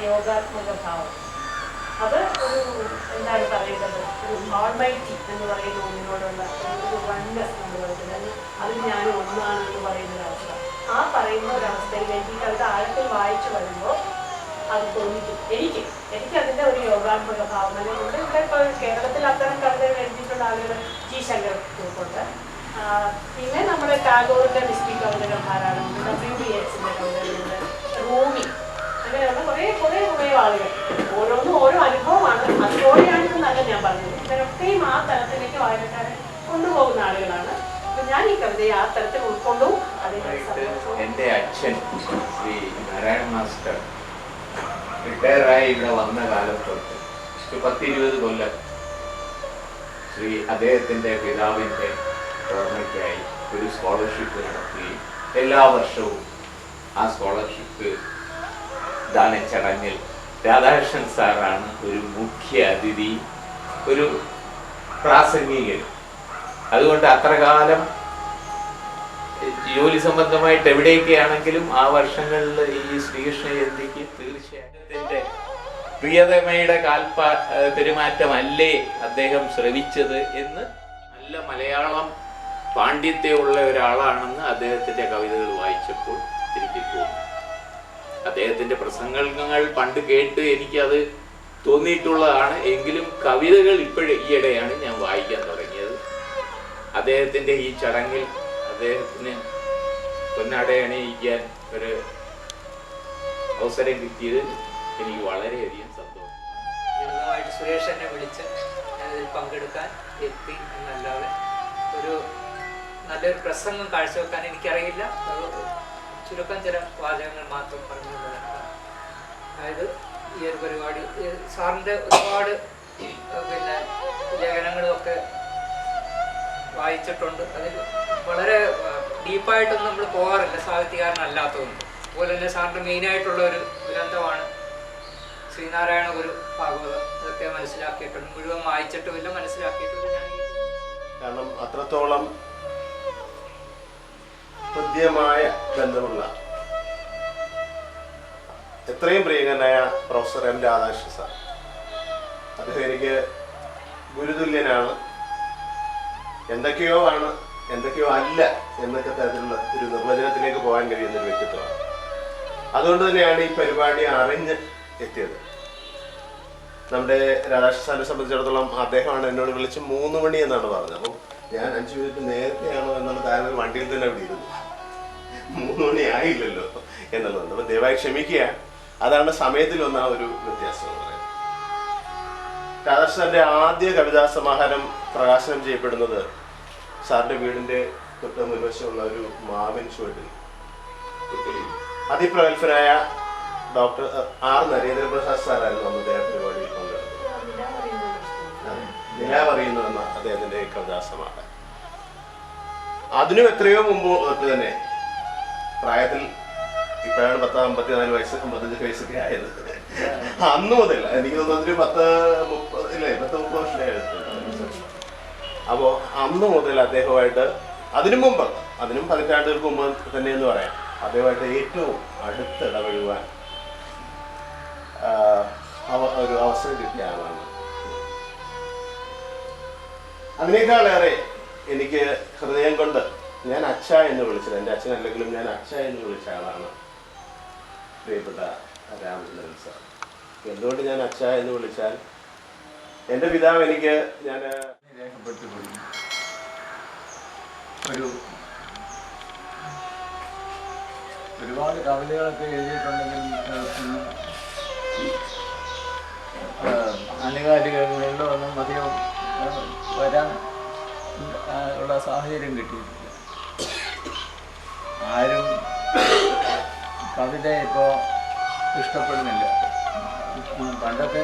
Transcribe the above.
സ്വഭാവം അത് ഒരു എന്താണ് പറയേണ്ടത്? ഒരു ഓൾമൈറ്റി എന്ന് പറയുന്ന ഒന്നിനോടുള്ള ഒരു വൺനെസ് എന്ന് പറയുന്നത്. അതിൽ ഞാൻ ഒന്നാണെന്ന് പറയുന്ന ഒരവസ്ഥ. ആ പറയുന്ന ഒരവസ്ഥയിൽ എനിക്ക് കവിത ആഴത്തിൽ വായിച്ചു വരുമ്പോൾ അത് തോന്നിക്കും. എനിക്ക് എനിക്ക് അതിന്റെ ഒരു യോഗാത്മക ഭാവന അല്ലെങ്കിൽ ഇവിടെ ഇപ്പോൾ കേരളത്തിൽ അത്തരം കവിതകൾ എഴുതിയിട്ടുള്ള ആളുകൾ ജി ശങ്കർ ഗ്രൂപ്പുണ്ട് പിന്നെ നമ്മുടെ ടാഗോറിന്റെ മിസ്റ്റി കവിതകൾ ആരാണ് ഡബ്ല്യു ബി എക്സിന്റെ കവിതകളുണ്ട് കുറേ കുറേ കുറേ ആളുകൾ ഓരോന്നും ഓരോ അനുഭവമാണ്. അതുപോലെയാണെന്നല്ല ഞാൻ പറഞ്ഞത്. ഇവരൊക്കെയും ആ തലത്തിലേക്ക് വായനക്കാരെ കൊണ്ടുപോകുന്ന ആളുകളാണ്. ഞാൻ ഈ കവിതയെ ആ തരത്തിൽ ഉൾക്കൊണ്ടു എന്റെ എന്റെ അച്ഛൻ ശ്രീ നാരായണ മാസ്റ്റർ റിട്ടയറായി ഇവിടെ വന്ന കാലം തൊട്ട് ഒരു പത്തിരുപത് കൊല്ലം ശ്രീ അദ്ദേഹത്തിന്റെ പിതാവിന്റെ ഓർമ്മയ്ക്കായി ഒരു സ്കോളർഷിപ്പ് നടത്തുകയും എല്ലാ വർഷവും ആ സ്കോളർഷിപ്പ് ദാന ചടങ്ങിൽ രാധാകൃഷ്ണൻ സാറാണ് ഒരു മുഖ്യ അതിഥി ഒരു പ്രാസംഗികൻ. അതുകൊണ്ട് അത്ര കാലം ജോലി സംബന്ധമായിട്ട് എവിടെയൊക്കെയാണെങ്കിലും ആ വർഷങ്ങളിൽ ഈ ശ്രീകൃഷ്ണ ജയന്തിക്ക് തീർച്ചയായും പ്രിയതമയുടെ കാൽപാ പെരുമാറ്റമല്ലേ അദ്ദേഹം ശ്രമിച്ചത് എന്ന് നല്ല മലയാളം പാണ്ഡിത്യമുള്ള ഒരാളാണെന്ന് അദ്ദേഹത്തിന്റെ കവിതകൾ വായിച്ചപ്പോൾ എനിക്ക് തോന്നി. അദ്ദേഹത്തിന്റെ പ്രസംഗങ്ങൾ പണ്ട് കേട്ട് എനിക്കത് തോന്നിയിട്ടുള്ളതാണ്. എങ്കിലും കവിതകൾ ഇപ്പോഴും ഈയിടെയാണ് ഞാൻ വായിക്കാൻ തുടങ്ങിയത്. അദ്ദേഹത്തിന്റെ ഈ ചടങ്ങിൽ അദ്ദേഹത്തിന് പൊന്നാട അണിയിക്കാൻ ഒരു അവസരം കിട്ടിയത് എനിക്ക് വളരെയധികം സന്തോഷം. ജീവിതമായിട്ട് സുരേഷ് എന്നെ വിളിച്ച് ഞാനിതിൽ പങ്കെടുക്കാൻ എത്തി എന്നല്ലാതെ ഒരു നല്ലൊരു പ്രസംഗം കാഴ്ചവെക്കാൻ എനിക്കറിയില്ല. ചുരുക്കം ചില വാചകങ്ങൾ മാത്രം പറഞ്ഞു എന്നതാണ്. അതായത് ഈ ഒരു പരിപാടി സാറിന്റെ ഒരുപാട് പിന്നെ ലേഖനങ്ങളുമൊക്കെ വായിച്ചിട്ടുണ്ട്. അതിൽ വളരെ ഡീപ്പായിട്ടൊന്നും നമ്മൾ പോകാറില്ല. സാഹിത്യകാരനല്ലാത്തതുകൊണ്ട്. അതുപോലെ തന്നെ സാറിന്റെ മെയിനായിട്ടുള്ള ഒരു ഗ്രന്ഥമാണ് ശ്രീനാരായണ ഗുരു ഭാഗവതം. ഇതൊക്കെ മനസ്സിലാക്കിയിട്ടുണ്ട്. മുഴുവൻ വായിച്ചിട്ടുമില്ല മനസ്സിലാക്കിയിട്ടുമില്ല കാരണം അത്രത്തോളം ഹൃദ്യമായ ബന്ധമുള്ള എത്രയും പ്രിയങ്കരനായ പ്രൊഫസർ എം രാധാകൃഷ്ണൻ സാർ. അദ്ദേഹം എനിക്ക് ഗുരുതുല്യനാണ്. എന്തൊക്കെയോ ആണ് എന്തൊക്കെയോ അല്ല എന്നൊക്കെ തരത്തിലുള്ള ഒരു നിർവചനത്തിലേക്ക് പോകാൻ കഴിയുന്ന ഒരു വ്യക്തിത്വമാണ്. അതുകൊണ്ട് തന്നെയാണ് ഈ പരിപാടി അറിഞ്ഞ് എത്തിയത്. നമ്മുടെ രാധാകൃഷ്ണൻ സാറിനെ സംബന്ധിച്ചിടത്തോളം അദ്ദേഹമാണ് എന്നോട് വിളിച്ച് മൂന്ന് മണി എന്നാണ് പറഞ്ഞത്. അപ്പം ഞാൻ അഞ്ച് മിനിറ്റ് നേരത്തെയാണോ എന്നുള്ള താരം വണ്ടിയിൽ തന്നെ അവിടെ മൂന്ന് മണി ആയില്ലല്ലോ എന്നുള്ളത്. അപ്പം ദയവായി ക്ഷമിക്കുക. അതാണ് സമയത്തിൽ ആ ഒരു വ്യത്യാസം എന്ന് പറയുന്നത്. രാധാകൃഷ്ണന്റെ ആദ്യ കവിതാ സമാഹാരം പ്രകാശനം ചെയ്യപ്പെടുന്നത് സാറിന്റെ വീടിന്റെ തൊട്ട് മുൻവശമുള്ള ഒരു മാവിൻ ചുവട്ടിൽ. അതിപ്രഗത്ഭനായ ഡോക്ടർ ആർ നരേന്ദ്രപ്രസാദ് സാറായിരുന്നു അന്ന് അദ്ദേഹം പരിപാടിയിൽ പങ്കെടുത്തത്. നിലാവറിയുന്നു എന്ന അദ്ദേഹത്തിന്റെ കവിതാസമാണ് അതിനും എത്രയോ മുമ്പ് തന്നെ പ്രായത്തിൽ ഇപ്പോഴാണ് പത്ത് അമ്പത്തിനാല് വയസ്സ് അമ്പത്തഞ്ച് വയസ്സൊക്കെ ആയത്. അന്ന് മുതൽ എനിക്ക് തോന്നുന്നു ഒരു പത്ത് മുപ്പത് ഇല്ലേ പത്ത് മുപ്പത് വർഷമായിരുന്നു അപ്പോൾ അന്ന് മുതൽ അദ്ദേഹമായിട്ട് അതിനു മുമ്പ് അതിനും പതിറ്റാണ്ടുകൾക്ക് മുമ്പ് തന്നെ എന്ന് പറയാം അദ്ദേഹമായിട്ട് ഏറ്റവും അടുത്ത് അവ- ഒരു അവസരം കിട്ടിയ ആളാണ്. അതിനേക്കാളേറെ എനിക്ക് ഹൃദയം കൊണ്ട് അച്ഛ എന്ന് വിളിച്ചത്. എന്റെ അച്ഛൻ അല്ലെങ്കിലും ഞാൻ അച്ഛ എന്ന് വിളിച്ച ആളാണ്. പ്രിയപ്പെട്ട രാമചന്ദ്രൻ സാർ. എന്തുകൊണ്ട് ഞാൻ അച്ഛ എന്ന് വിളിച്ചാൽ? എന്റെ പിതാവ് എനിക്ക് ഞാൻ ഒരു ഒരുപാട് കവിതകളൊക്കെ എഴുതിയിട്ടുണ്ടെങ്കിൽ ആനുകാലികങ്ങളിലോ ഒന്നും അധികം വരാൻ ഉള്ള സാഹചര്യം കിട്ടിയിട്ടില്ല. ആരും കവിത ഇപ്പോൾ ഇഷ്ടപ്പെടുന്നില്ല. പണ്ടൊക്കെ